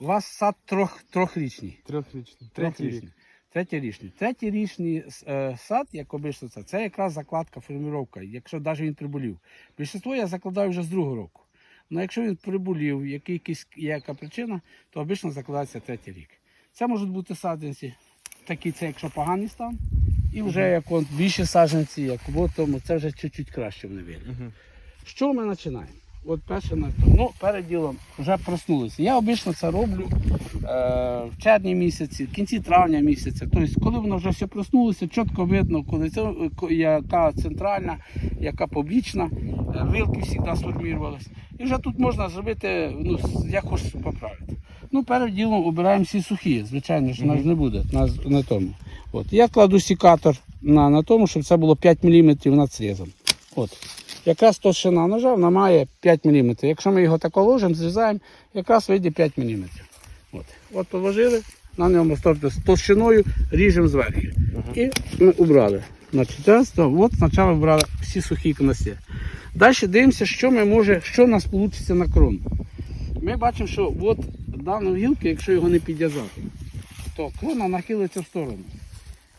У вас сад трьох, трьохрічний. Трьохрічний. Третій рік. Третєрічний. Третєрічний е, сад, як обично, це, це якраз закладка, форміровка, якщо навіть він приболів. Більшинство я закладаю вже з другого року. Ну якщо він приболів, який- якийсь, яка причина, то обично закладається третій рік. Це можуть бути саджанці, такі це якщо поганий стан, і вже як от більше саджанці, як в тому, це вже чуть-чуть краще вони вийдуть. Угу. Що ми починаємо? От перше на то. Ну, перед ділом вже проснулися. Я обично це роблю е, в червні місяці, в кінці травня місяця. Тобто, коли воно вже все проснулося, чітко видно, коли це е, яка центральна, яка побічна, е, вилки завжди сформувалися. І вже тут можна зробити, ну, як хочеш поправити. Ну, перед ділом обираємо всі сухі, звичайно ж, у нас не буде на, на тому. От. Я кладу сікатор на, на тому, щоб це було 5 мм над срізом. От. Якраз товщина ножа вона має 5 мм. Якщо ми його тако ложимо, зрізаємо, якраз вийде 5 мм. От, От положили, на ньому тобто, з товщиною ріжемо зверху. І ми убрали. Значить, раз, то, от спочатку вбрали всі сухі кносі. Далі дивимося, що ми може, що у нас вийде на крону. Ми бачимо, що от дану гілку, якщо його не підв'язати, то крона нахилиться в сторону.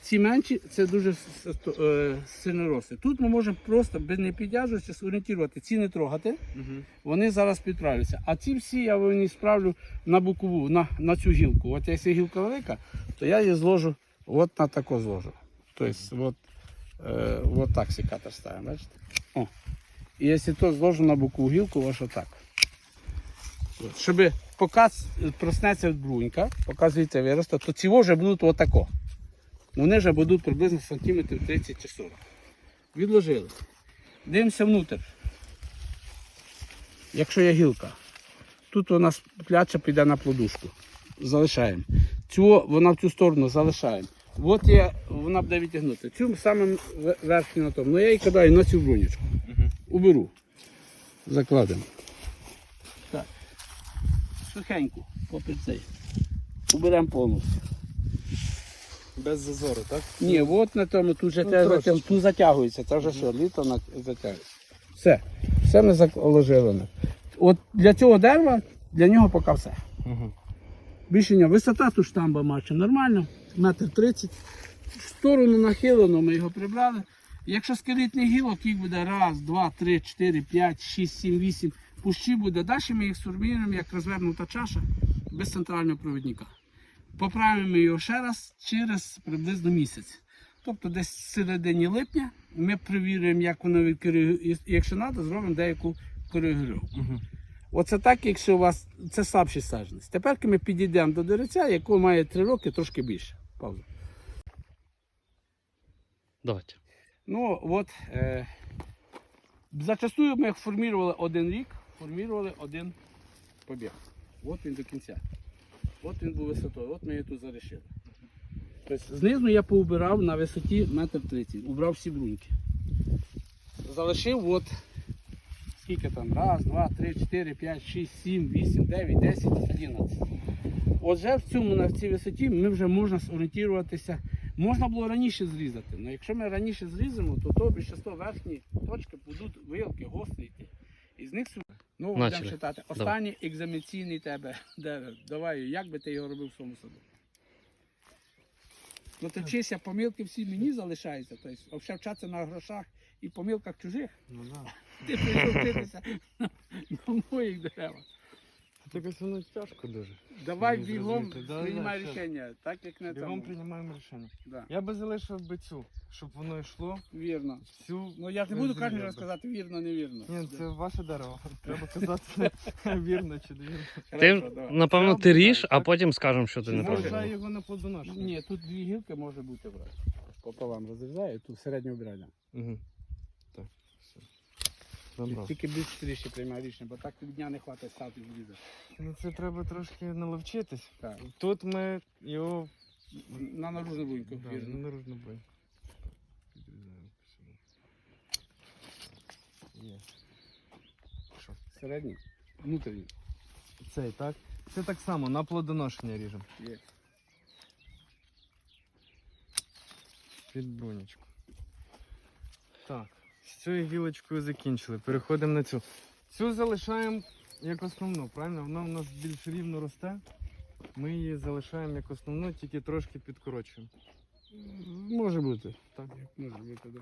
Ці менші це дуже с- с- е, сильно росте. Тут ми можемо просто без не підв'язуватися, зорієнтувати, ці не трогати, Угу. вони зараз підправляться. А ці всі я вони справлю на бокову, на, на цю гілку. От якщо гілка велика, то я її зложу от на таку зложу. Тобто, от, е, от так секатор ставимо, бачите? О. І якщо то зложу на бокову гілку, ось отак. Щоб поки с- проснеться брунька, показується виросте, то ці вже будуть отако. Вони вже будуть приблизно сантиметрів 30 чи 40. Відложили. Дивимося внутрь. Якщо є гілка, тут у нас пляча піде на плодушку. Залишаємо. Цю вона в цю сторону залишаємо. От є, вона буде відтягнути. Цю саме верхню на тому. Ну я її кидаю на цю брунючку. Угу. Уберу. Закладемо. Так. Сухеньку, попід цей. Уберемо повністю. Без зазору, так? Ні, от на тому тут вже Ну, те затяг- тут затягується, це вже що, літо на- затягується. Все. Все ми заложили. От для цього дерева, для нього поки все. Угу. Більше ні. Висота тут штамба мача нормально, метр тридцять. В сторону нахилено, ми його прибрали. Якщо скелетний гілок, їх буде раз, два, три, чотири, п'ять, шість, сім, вісім. Пущі буде. Далі ми їх сформуємо, як розвернута чаша без центрального провідника. Поправимо його ще раз через приблизно місяць. Тобто десь в середині липня ми перевіримо, як воно відкоригує. Якщо треба, зробимо деяку коригировку. Угу. Оце так, якщо у вас це слабші саджанець. Тепер ми підійдемо до деревця, якого має 3 роки, трошки більше. Пауза. Давайте. Ну от е, зачастую ми формували один рік, формували один побіг. От він до кінця. От він був висотою, от ми його тут зарішили. Тобто знизу я поубирав на висоті метр тридцять, убрав всі бруньки. Залишив от скільки там? Раз, два, три, чотири, п'ять, шість, сім, вісім, дев'ять, десять, одинадцять. Отже, в цьому на цій висоті ми вже можна зорієнтуватися. Можна було раніше зрізати, але якщо ми раніше зріземо, то то більшість верхні точки будуть вилки гостріти. І з них ну, будемо читати. Останній екзаменційний тебе. Давай, як би ти його робив в своєму саду? Ну ти вчися, помилки всі мені залишаються. Тобто, взагалі вчатися на грошах і помилках чужих. Ну да. Ти прийшов вчитися на, на моїх деревах. Так воно тяжко дуже. Давай бігом зрозуміти. Да, приймай да, рішення, так як не Бігом тому. приймаємо рішення. Да. Я би залишив би цю, щоб воно йшло Вірно. всю. Ну я ж не буду кожен раз казати вірно, невірно. Ні, це ваше дерево. Треба казати вірно чи невірно. Ти, Хорошо, давай. напевно, ти ріж, а потім скажемо, що ти не можна правильно. Його на плодоношення. Ні, тут дві гілки може бути брати. Пополам розрізаю, тут середньо обирання. Угу. Так, Тільки більш швидше приймай рішення, бо так дня не хватить стати зрізати. Ну це треба трошки наловчитись. Так. Тут ми його На наружну bunьку, да, сюди. Є. Що? Середній, внутрішній. Цей, так? Це так само, на плодоношення ріжемо. Є. Під брунечку. Так, з цією гілочкою закінчили. Переходимо на цю. Цю залишаємо як основну, правильно? Вона в нас більш рівно росте. Ми її залишаємо як основну, тільки трошки підкорочуємо. Може бути. Так. Може бути, да.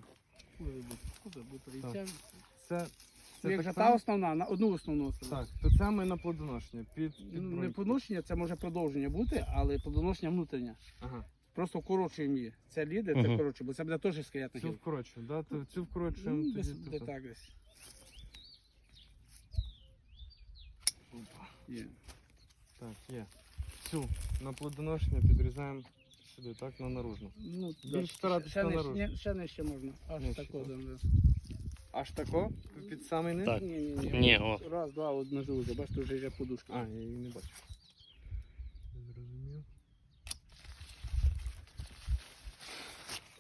Може бути. Може бути. І Так. це, Це, це як так та само? основна, на одну основну оставили. Так, то це ми на плодоношення. Під, під Ну, Не бруньку. подоношення, це може продовження бути, але подоношення внутрішнє. Ага. Просто вкорочуємо її. Це лідер, це Мгм. вкорочуємо, бо це буде теж скаятна Цю гілка. вкорочуємо, да? То цю вкорочуємо Ну, тоді. десь, тут. так десь. Опа. Є. Так, є. Цю на плодоношення підрізаємо сюди, так, на наружну. Ну, Більш да, старатися ще, нижче, наружну. ні, ще нижче можна. Аж Нижче, тако. так. да, да. Аж тако? Під самий низ? Так. Ні, ні, ні. Ні, о. Раз, два, от вже, бачите, вже є подушка. А, я її не бачу. Зрозумів.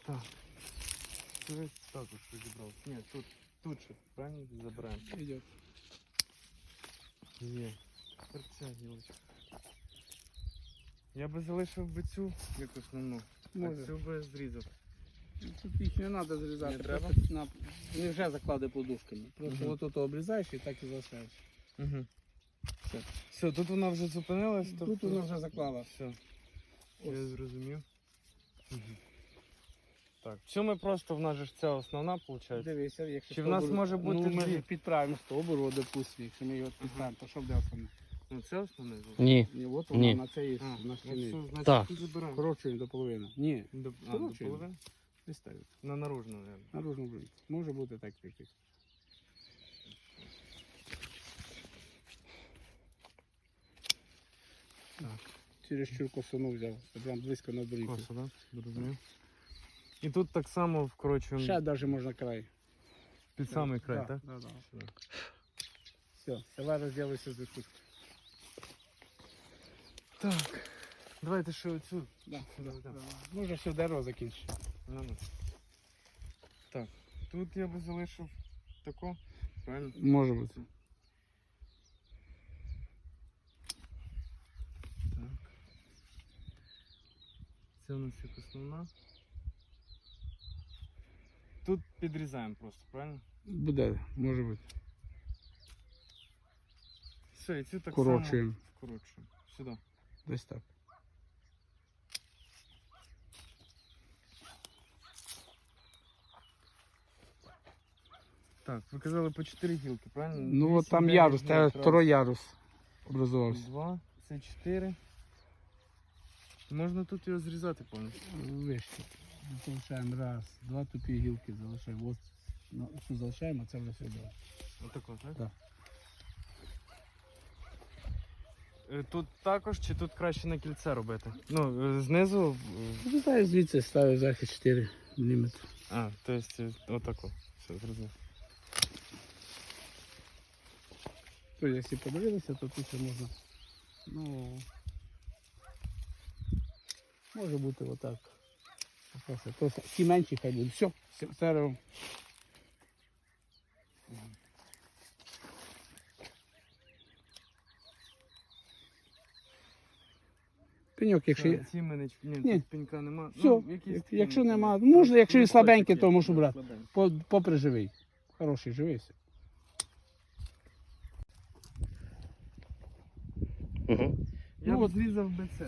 Так. Це також розібрав. Ні, тут, тут ще, правильно забираємо. Іде. Є. Тепер ця гілочка. Я би залишив би цю як основну, Може. а цю би зрізав. Тут їх не треба зрізати, Не треба? просто на, вони вже заклади подушками. Просто Мгм. от тут обрізаєш і так і залишаєш. Угу. Все. Все, тут вона вже зупинилась, Тут тобто... воно вже заклала. Все, я зрозумів. Угу. Так, цю ми просто, в нас же ж ця основна, виходить. Дивися, якщо Чи в нас може бути ну, ми дві? ж підправимо стовбур, от, допустимо, якщо ми його підправимо, то що буде основне? Ну це основне. Ні. Ні, от воно Ні. на це є, А, на ну стіні. все, значить, Так. тут забираємо. Корочуємо до половини. Ні, До, а, Коротше. до половини? не ставить. На наружну, наверное. Наружну бруньку. Може бути так тільки. Так. Через чур косону взяв, прям близько на бруньку. Косо, да? Зрозумів. І тут так само вкорочуємо Ще навіть можна край. під самий край, Да, так? Да, да. Сюди. Все, давай розділися з відпустки. Так. Давайте ще оцю. Да, да, да. да. Може все дерево закінчити. Ну, ну. Так. Тут я би залишив тако. Правильно? Може бути. Так. Це у нас як основна. Тут підрізаємо просто, правильно? Буде, може бути. Все, і цю так Корочуємо. само вкорочуємо. Сюди. Десь так. Так, ви казали по 4 гілки, правильно? Ну от там ярус, це второй ярус образувався. Два, це 4. Можна тут його зрізати повністю. Вище. Залишаємо раз, два тупі гілки залишаємо. От ну, цю залишаємо, а це вже сюди. Отако, так? Так. Е, Тут також чи тут краще на кільце робити? Ну, е, знизу. е, Ну, звідси ставив захист 4 мм. А, то есть е, отако. Все, зрозумів. То якщо подивилися, то тут ще можна. Ну може бути отак. Просто, то ті менші хай будуть. Все, дерево. Пеньок, якщо є. Ці мене ні, Ні. тут пенька нема. Все, Ну, якісь як- якщо пеньки. нема, можна, якщо він Ну, слабенький, то можу да, брати. слабенький. По- Попри живий. Хороший живий. все. Угу. Я Ну, б от- зрізав би це.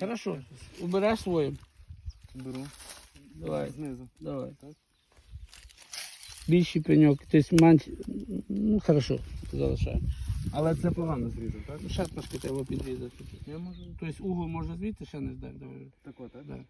Хорошо. Убереш своє. Беру. Давай. Знизу. Давай. Так. Більший пеньок, тобто менш. Ну хорошо, залишаємо. Але це погано зрізав, так? Ще трошки треба підрізати. Я можу. Тобто угол може звідти ще не здати. Так, так? так?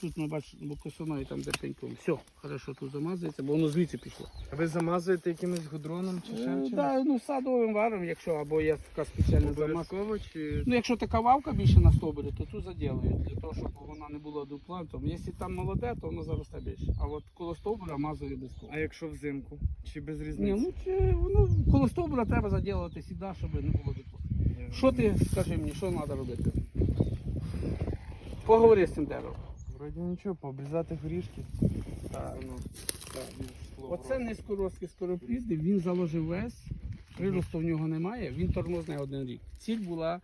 Тут ми бачимо, бо косоною там де пеньком. Все, хорошо, тут замазується, бо воно звідси пішло. А ви замазуєте якимось гудроном чи ще Е, чим? да, ну садовим варом, якщо або є така спеціальна замазка. Обов'язково чи. Ну, якщо така вавка більше на стовбурі, то цю заділають, для того, щоб вона не була дуплантом. Якщо там молоде, то воно заросте більше. А от коло стовбура мазує без того. А якщо взимку? Чи без Ні, різниці? ну чи воно коло стовбура треба заділувати завжди, щоб не було дупла. Що ти скажи мені, що треба робити? Поговори з цим деревом. Вроді нічого, пообрізати горішки. Так. Воно. Так, пішло Оце вроді. низькорослий скороплідний, він заложив вес, приросту в нього немає, він тормозний один рік. Ціль була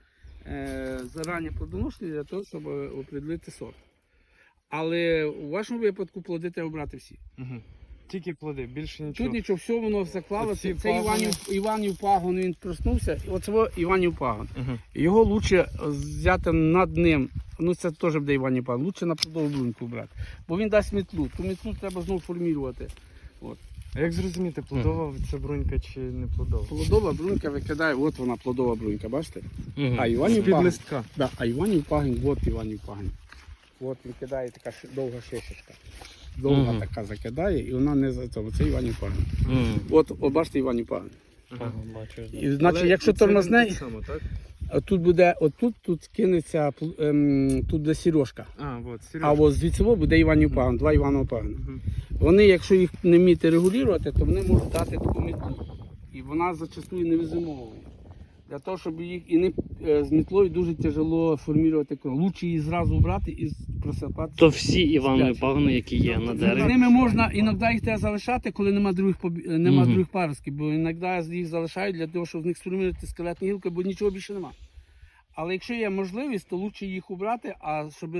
е, зарані плодоношення для того, щоб определити сорт. Але у вашому випадку плоди треба брати всі. Мгм. Тільки плоди, більше нічого. Тут нічого, все воно заклалося. Оці Це пагони. Іванів, Іванів пагон, він проснувся. Оце Іванів пагон. Угу. Його краще взяти над ним. Ну це теж буде Іванів пагон. Лучше на плодову бруньку брати. Бо він дасть метлу. Ту метлу треба знову формувати. А як зрозуміти, плодова це брунька чи не плодова? Плодова брунька викидає, от вона плодова брунька, бачите? А Іванів листка. Да, а Іванів пагін, от Іванів пагін. От викидає така довга шишечка. Довга Мгм. така закидає, і вона не за цього. Це Іванів пагін. Мгм. От, от бачите Іванів пагін. Ага, бачу. І, значить, якщо тормозне, так Тут буде, отут тут кинеться, ем, тут де Сережка. А, от, А Сережа. от звідси буде Іванів пагон, два Іванова пагона. Мгм. Вони, якщо їх не вміти регулювати, то вони можуть дати таку метлу. І вона зачастую не визимовує. Для того, щоб їх і не е, з метлою дуже тяжело формувати кров. Лучше її зразу брати і з- просипати. То всі Іванові Сплячі. пагони, які є на дереві. З ними можна іноді їх треба залишати, коли нема других е, нема других паростків, бо іноді їх залишають для того, щоб з них сформувати скелетні гілки, бо нічого більше нема. Але якщо є можливість, то краще їх убрати, а щоб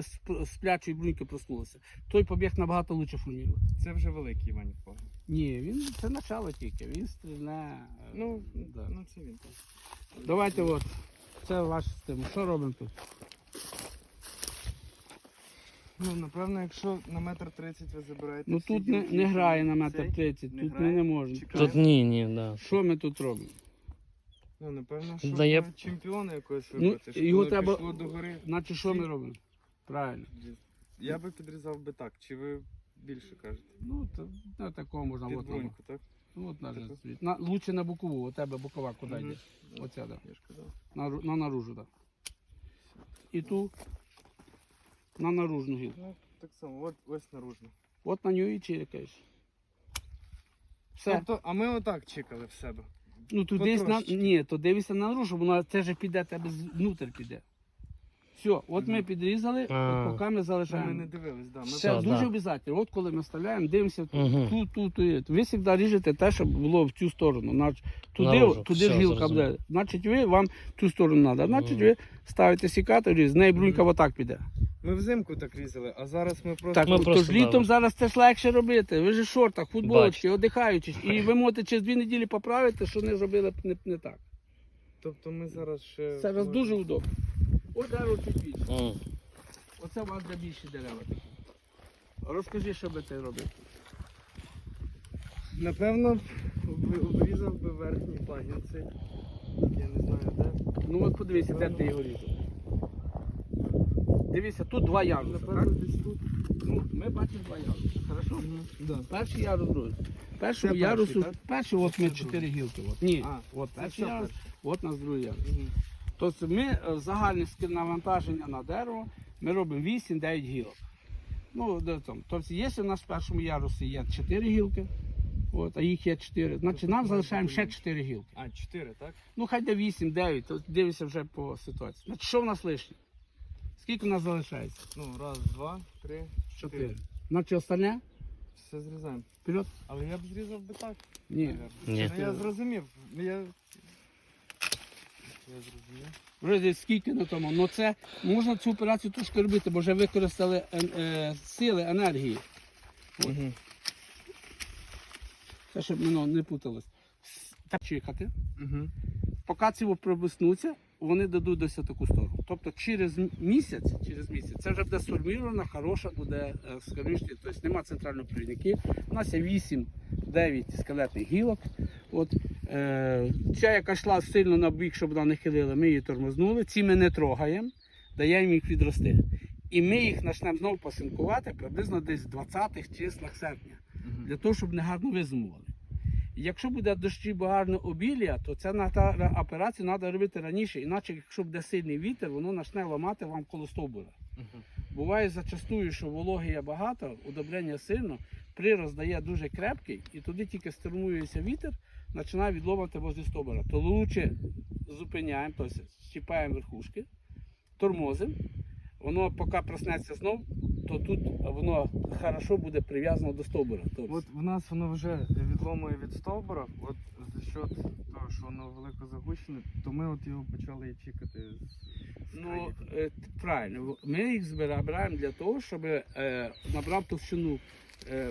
сплячої бруньки проснулося. Той побіг набагато краще формувати. Це вже великий Іванів пагон. Ні, він це начало тільки, він стрільне. е, Ну, да. ну це він. так. Давайте от. Це ваш система. Що робимо тут? Ну, напевно, якщо на метр тридцять ви забираєте. Ну всі тут не, не грає на метр цей, 30, не тут ми грає? не можемо. Чекає? Тут ні, ні, да. Що ми тут робимо? Ну, напевно, що Дає- ви чемпіона якогось Ну, вибрати, щоб його воно треба- пішло до гори. Значить, що ми робимо? Правильно. Я би підрізав би так, чи ви більше кажете? Ну, то, на такого можна. Під От, на, бруньку, так? ну, от на, Таку? на, лучше на бокову, у тебе бокова куди Мгм. йде. Оця, да. Я ж казав. На, ру- на наружу, так. І ту на наружну гілку. Ну, так само, от ось наружно. От на нього і чирикаєш. Все. Тобто, а ми отак чекали в себе. Ну десь на. Ні, то дивися на наружу, вона це ж піде, тебе з- внутрь піде. Все, от ми підрізали, А. от поки ми Ми залишаємо. не дивились, да. Ми Це Все, дуже да. обов'язково. От коли ми вставляємо, дивимося тут, Мгм. тут, тут, тут. Ви завжди ріжете те, щоб було в цю сторону. Туди, Наружу. туди ж Все, гілка зрозумів. буде. Значить, ви вам ту сторону треба. Значить, Мгм. ви ставите сікатор, і з неї брунька Мгм. отак піде. Ми взимку так різали, а зараз ми просто. Так, Ми ну, просто то ж літом дали. зараз це ж легше робити. Ви ж в шортах, футболочки, Бачите. одихаючи. І ви можете через дві неділі поправити, що не зробили б не, не так. Тобто ми зараз ще. Це раз дуже удобно. Дерево чуть більше. М. Оце у вас де більші дерева такі. Розкажи, що би ти робив. Напевно, обрізав би верхній пагін цей. Я не знаю де. Ну от подивися, де ти його різав. Дивися, тут два яруси, так? Напевно, десь тут. Ну, ми бачимо два яруси. Хорошо? Да. Перший ярус, другий. Першому Це ярусу, перший, перший, от ми чотири гілки. От. Ні, А, от перший ярус, перший. от у нас другий ярус. Мгм. Тобто ми е, загальне навантаження на дерево, ми робимо 8-9 гілок. Ну. Тобто, якщо у нас в першому ярусі є 4 гілки, от, а їх є 4, значить нам залишаємо ще 4 гілки. А, чотири, так? Ну, хай де 8-9, то дивися вже по ситуації. Значить, що в нас лишнє? Скільки в нас залишається? Ну, раз, два, три, чотири. 4. Значить, остальне? Все зрізаємо. Вперед? Але я б зрізав би так. Ні. Ні. Ну, я зрозумів. Ну, Я... я зрозумів. Вже десь скільки на тому. Ну це можна цю операцію трошки робити, бо вже використали е, е, сили, енергії. Угу. Це щоб воно не путалось. Чекати. Угу. Поки ці пробиснуться, вони дадуть таку сторону. Тобто через місяць, через місяць це вже буде сформірована, хороша буде е, скалічні, тобто нема центральної провідники. У нас є 8-9 скелетних гілок. От, ця, яка йшла сильно на бік, щоб вона не хилила, ми її тормознули. Ці ми не трогаємо, даємо їх відрости. І ми їх почнемо знову пасинкувати приблизно десь в 20-х числах серпня для того, щоб не гарно визимували. Якщо буде дощі багато обілля, то це на та операцію треба робити раніше, іначе, якщо буде сильний вітер, воно почне ламати вам коло стовбура. Буває зачастую, що вологи є багато, удобрення сильно, прирост дає дуже крепкий, і туди тільки стримується вітер, починає відломати возле стовбура. То лучше зупиняємо, тобто щіпаємо верхушки, тормозимо, воно поки проснеться знов, то тут воно хорошо буде прив'язано до стовбура. Тобто, От в нас воно вже відломує від стовбура, от за счет того, що воно велико загущене, то ми от його почали і чекати. Ну, е, правильно, ми їх збираємо для того, щоб е, набрав товщину е,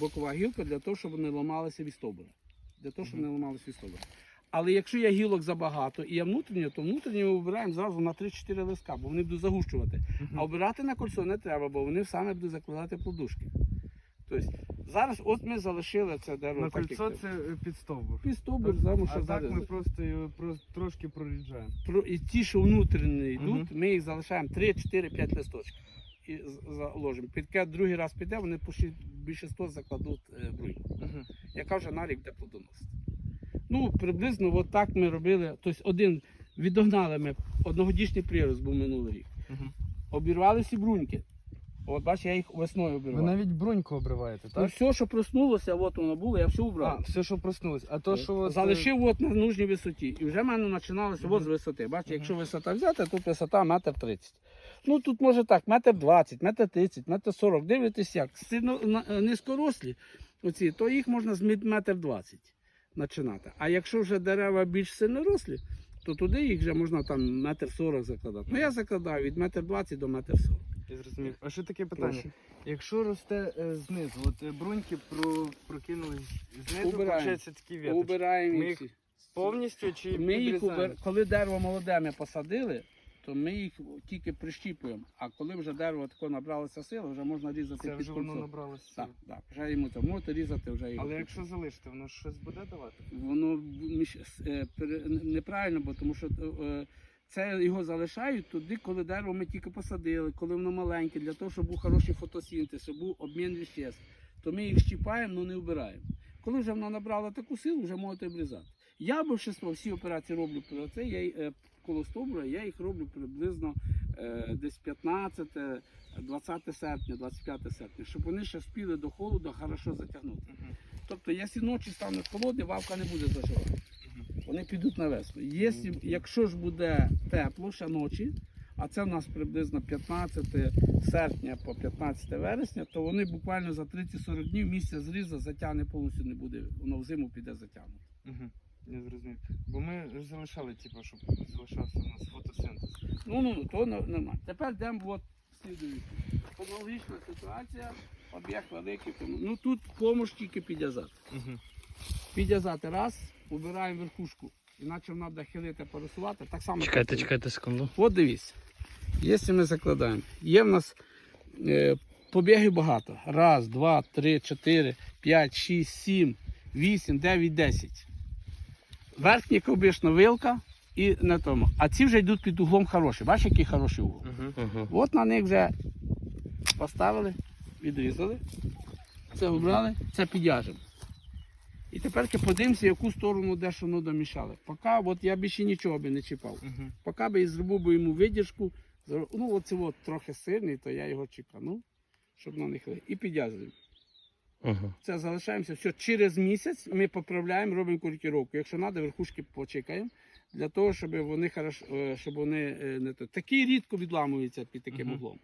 бокова гілка для того, щоб не ламалися від стовбура. Для того, щоб не ламалися від стовбура. Але якщо є гілок забагато і є внутрішнє, то внутрішнє ми вибираємо зразу на 3-4 листка, бо вони будуть загущувати. А обирати на кольцо не треба, бо вони саме будуть закладати плодушки. Тобто зараз от ми залишили це дерево. На так, кольцо це. це е, під стовбур. Під стовбур, знаємо, що А так зараз. ми просто його просто трошки проріджаємо. Про, і ті, що внутрішні йдуть, Мгм. ми їх залишаємо 3, 4, 5 листочків. І заложимо. Підке другий раз піде, вони по 100 закладуть е, бруй, Мгм. яка вже на рік буде плодоносити. Ну, приблизно от так ми робили. Тобто один відогнали ми одногодічний прирост був минулий рік. Мгм. Обірвали всі бруньки. От бачиш, я їх весною Ви навіть бруньку обриваєте, Ну, все, що проснулося, от воно було, я все А, все, що проснулось. А то, що от, е, Залишив от на нужній висоті. І вже в мене починалося Мгм. от з висоти. Бачите, Мгм. якщо висота взяти, тут висота метр тридцять. Ну тут може так, метр двадцять, метр тридцять, метр сорок. Дивитесь як. Сильно на- е, низькорослі, оці, то їх можна з метр двадцять починати. А якщо вже дерева більш сильнорослі, то туди їх вже можна там метр сорок закладати. Ну я закладаю від метр двадцять до метр сорок. Я зрозумів. А ще таке питання. Прошу. Якщо росте е, знизу, от е, бруньки про, прокинулись знизу, виходить такі віточки. Убираємо Ми їх. їх. Повністю чи Ми їх убер... коли дерево молоде ми посадили, то ми їх тільки прищіпуємо. А коли вже дерево тако набралося сили, вже можна різати Це під вже воно кольцо. набралося. Так, так, вже йому це можете різати вже його. Але якщо залишити, воно щось буде давати? воно між- е, пере- неправильно, бо тому що е, це його залишають туди, коли дерево ми тільки посадили, коли воно маленьке, для того, щоб був хороший фотосінтез, щоб був обмін веществ. То ми їх щіпаємо, але не вбираємо. Коли вже воно набрало таку силу, вже можете обрізати. Я більшість всі операції роблю про це. Я й, е, коло стовбура, я їх роблю приблизно е, десь 15, 20 серпня, 25 серпня, щоб вони ще спіли до холоду хорошо затягнути. Тобто, якщо ночі стануть холодні, вавка не буде заживати. Вони підуть на весну. Якщо, якщо ж буде тепло ще ночі, а це в нас приблизно 15 серпня по 15 вересня, то вони буквально за 30-40 днів місця зріза затягне повністю не буде, воно в зиму піде затягнути. Угу. Я зрозумів. Бо ми залишали, типу, щоб залишався у нас фотосинтез. Ну, ну, то не- нормально. Тепер йдемо от слідуючи. Аналогічна ситуація, об'єкт великий. Ну тут помощ тільки підв'язати. Угу. Підв'язати раз, убираємо верхушку, іначе вона буде хилити, порисувати. Так само. Чекайте, працює. чекайте секунду. От дивіться. Якщо ми закладаємо, є в нас е, побігів багато. Раз, два, три, чотири, п'ять, шість, сім, вісім, дев'ять, десять. Верхня обично вилка і на тому. А ці вже йдуть під углом хороші. Бачиш, який хороший угол? От на них вже поставили, відрізали, це обрали, це підяжемо. І тепер подивимося, яку сторону де що воно домішали. Поки от я більше нічого би не чіпав. Поки би і зробив би йому видержку, зро- ну оце от трохи сирний, то я його чекану, щоб на них і підв'язуємо. Ага. Це залишаємося. Все, через місяць ми поправляємо, робимо коректировку. Якщо треба, верхушки почекаємо. Для того, щоб вони хорошо, е, щоб вони е, не то. Такий рідко відламується під таким Мгм. углом.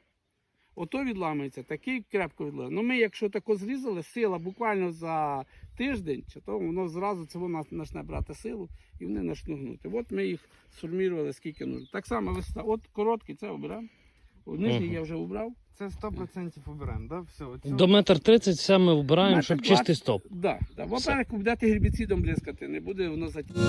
Ото відламується, такий крепко відламується. Ну ми, якщо тако зрізали, сила буквально за тиждень, чи то воно зразу це воно почне брати силу і вони почнуть гнути. От ми їх сформували, скільки нужно. Так само висота. От короткий, це обираємо. Нижній я вже убрав. Це 100% обираємо. Да? Все, оцю... До метр тридцять все ми вбираємо, Метр щоб двадцять. чистий стоп. Да, да. Во-первых, будете гербіцидом блискати не буде воно затягнути.